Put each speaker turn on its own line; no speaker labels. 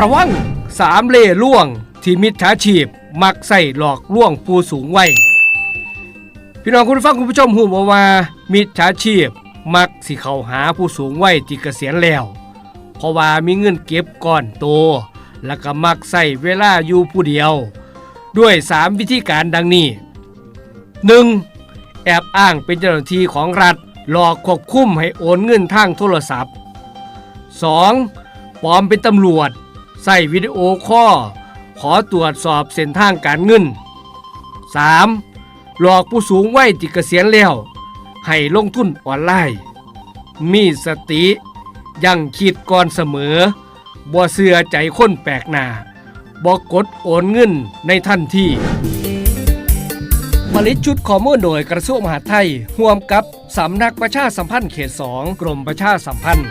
ระวังสามเล่ล่วง ที่มิจฉาชีพ มักใส่หลอกล่วงผู้สูงวัยพี่น้องคุณผู้ฟังคุณผู้ชมหูบอกว่า มิจฉาชีพ มักสิเข้าหาผู้สูงวัยที่เกษียณแล้ว เพราะว่ามีเงินเก็บก้อนโต แล้วก็มักใส่เวลาอยู่ผู้เดียว ด้วย 3 วิธีการดังนี้ 1. แอบอ้างเป็นเจ้าหน้าที่ของรัฐ หลอกควบคุมให้โอนเงินทางโทรศัพท์ 2. ปลอมเป็นตำรวจ ใส่วิดีโอคอขอตรวจสอบเส้นทางการเงิน 3. หลอกผู้สูงวัยที่เกษียณแล้ว ให้ลงทุนออนไลน์ มีสติยังคิดก่อนเสมอบ่เสือใจคนแปลกหน้าบ่กดโอนเงินในทันทีผลิตชุดข้อมูลโดยกระทรวงมหาดไทยร่วมกับสำนักประชาสัมพันธ์เขต 2 กรมประชาสัมพันธ์